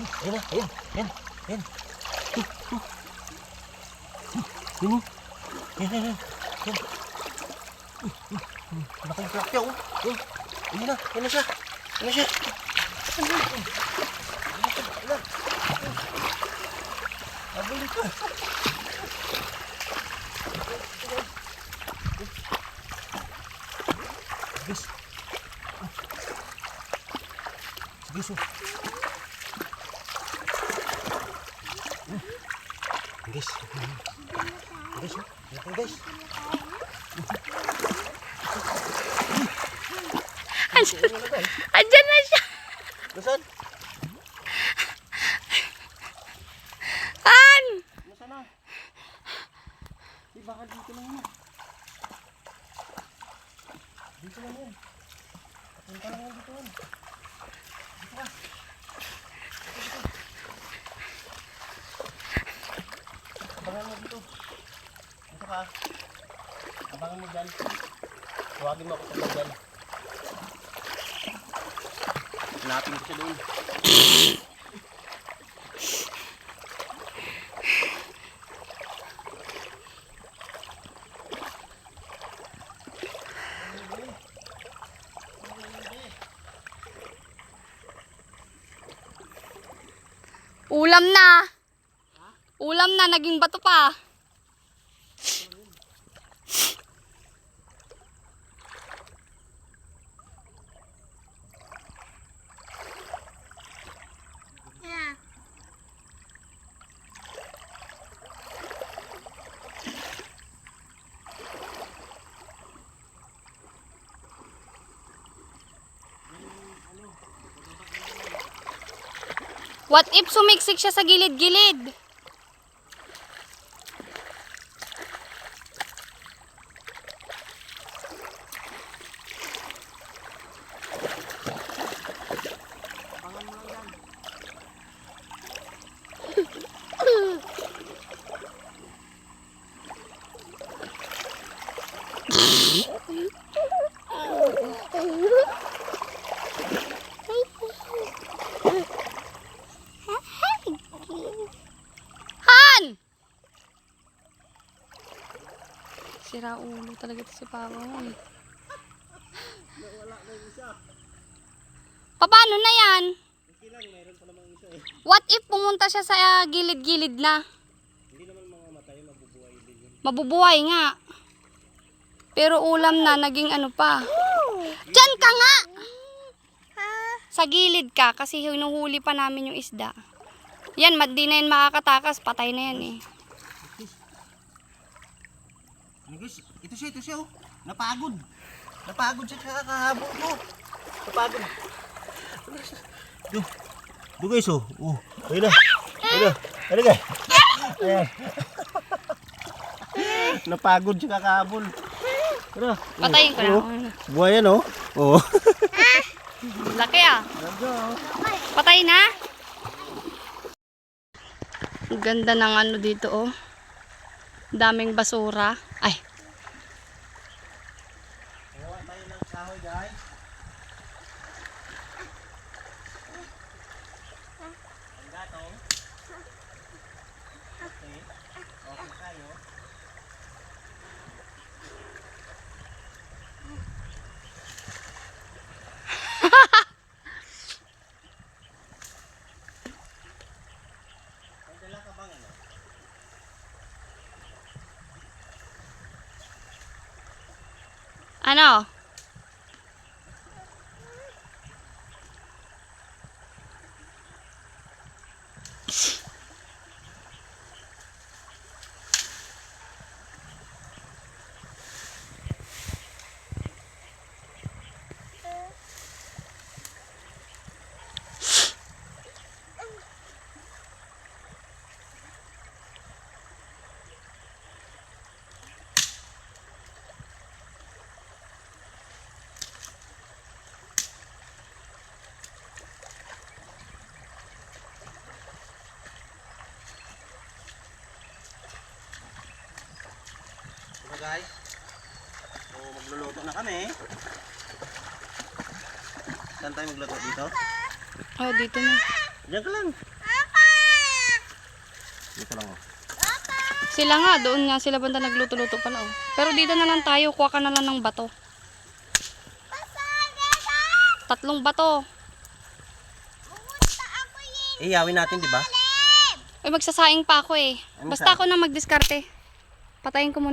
Ayan na, ayan, ayan, ayan. Yun oh. Ayan, ayan, ayan. Ayan. Malaking tilapia oh. Ayan. Ayan na, ayan na siya. Ayan na siya. Ayan na. Ayan siya, ayan na. Nabuli ka. Guys. Sige, so. Guys. Guys, guys. Andyan, andyan na siya. Nasaan? Han! Nasaan na? Di baka dito lang yun. Dito lang yun. Punta lang yan dito yan. Dito ka. Dito, dito. Abangan mo dito. Ka. Abangan mo dyan. Tawagin mo ako sa dyan. Hanapin ko siya doon. Ulam na. Ulam na, naging bato pa. What if sumiksik siya sa gilid-gilid? Sira ulo talaga ito si Papa mo. eh. Paano na yan? What if pumunta siya sa ah, gilid-gilid na? Hindi naman mga matay, mabubuhay din yun. Mabubuhay nga. Pero ulam na, naging ano pa. Diyan ka nga! Sa gilid ka, kasi hinuhuli pa namin yung isda. Yan, di na yan makakatakas, patay na yan eh. Ano guys, ito siya, ito siya oh. Napagod. Napagod siya kakahabol mo. Napagod. Do. Do guys oh. Oh, ayun na. Ayun na. Ano guys? Ayan. Napagod siya kakahabol. Ano? Patayin ko na. Buhay yan oh. Oh. Laki ah. Patay na? Ang ganda ng ano dito oh. Daming basura. Ay, Gawa tayo ng kahoy guys. Ang gatong. Okay. Okay tayo. Bang ano? Guys? So magluluto na kami. Saan tayo magluto dito? Oh, dito na. Diyan ka lang. Dito lang oh. Sila nga, doon nga sila banda nagluto-luto pala oh. Pero dito na lang tayo, kuha ka na lang ng bato. Tatlong bato. Iyawin natin, di ba? Ay, magsasaing pa ako eh. Basta ako na magdiskarte. Patayin ko muna.